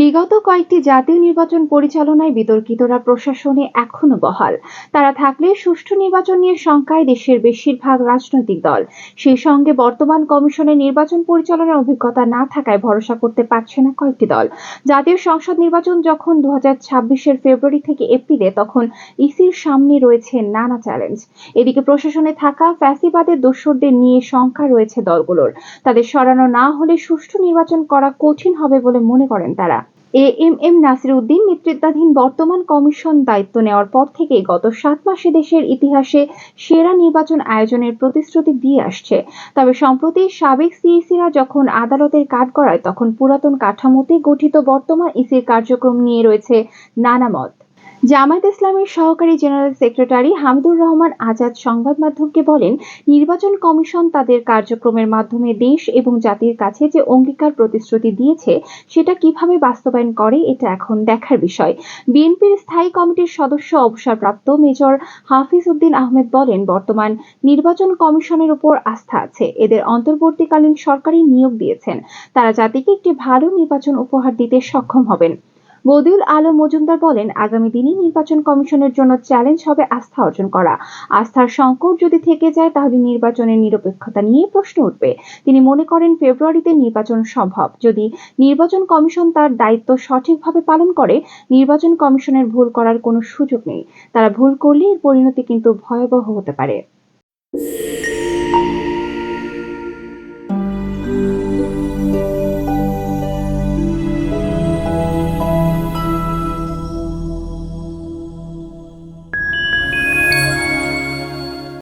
বিগত কয়েকটি জাতীয় নির্বাচন পরিচালনায় বিতর্কিতরা প্রশাসনে এখনও বহাল। তারা থাকলে সুষ্ঠু নির্বাচন নিয়ে শঙ্কায় দেশের বেশিরভাগ রাজনৈতিক দল। সেই সঙ্গে বর্তমান কমিশনের নির্বাচন পরিচালনার অভিজ্ঞতা না থাকায় ভরসা করতে পারছে না কয়েকটি দল। জাতীয় সংসদ নির্বাচন যখন দু হাজার ফেব্রুয়ারি থেকে এপ্রিলে, তখন ইসির সামনে রয়েছে নানা চ্যালেঞ্জ। এদিকে প্রশাসনে থাকা ফ্যাসিবাদের দোসরদের নিয়ে শঙ্কা রয়েছে দলগুলোর। তাদের সরানো না হলে সুষ্ঠু নির্বাচন করা কঠিন হবে বলে মনে করেন তারা। A M M Nasir Uddin নেতৃত্বাধীন বর্তমান কমিশন দায়িত্ব নেওয়ার পর থেকে গত সাত মাসে দেশের ইতিহাসে সেরা নির্বাচন আয়োজনের প্রতিশ্রুতি দিয়ে আসছে। তবে সম্প্রতি সাবেক সিইসিরা যখন আদালতের কাঠ করায়, তখন পুরাতন কাঠামোতে গঠিত বর্তমান ইসির কার্যক্রম নিয়ে রয়েছে নানা মত। জামায়াত ইসলামের সহকারী জেনারেল সেক্রেটারি হামিদুর রহমান আজাদ সংবাদ মাধ্যমকে বলেন, নির্বাচন কমিশন তাদের কার্যক্রমের মাধ্যমে দেশ এবং জাতির কাছে যে অঙ্গীকার প্রতিশ্রুতি দিয়েছে, সেটা কীভাবে বাস্তবায়ন করে, এটা এখন দেখার বিষয়। বিএনপির স্থায়ী কমিটির সদস্য অবসরপ্রাপ্ত মেজর হাফিজ উদ্দিন আহমেদ বলেন, বর্তমান নির্বাচন কমিশনের উপর আস্থা আছে, এদের অন্তর্বর্তীকালীন সরকারি নিয়োগ দিয়েছেন। তারা জাতিকে একটি ভালো নির্বাচন উপহার দিতে সক্ষম হবেন। বদিউল আলম মজুমদার বলেন, আগামী দিনে নির্বাচন কমিশনের জন্য চ্যালেঞ্জ হবে আস্থা অর্জন করা। আস্থার সংকট যদি থেকে যায়, তাহলে নির্বাচনের নিরপেক্ষতা নিয়ে প্রশ্ন উঠবে। তিনি মনে করেন, ফেব্রুয়ারিতে নির্বাচন সম্ভব। যদি নির্বাচন কমিশন তার দায়িত্ব সঠিকভাবে পালন করে, নির্বাচন কমিশনের ভুল করার কোনো সুযোগ নেই। তারা ভুল করলে এর পরিণতি কিন্তু ভয়াবহ হতে পারে।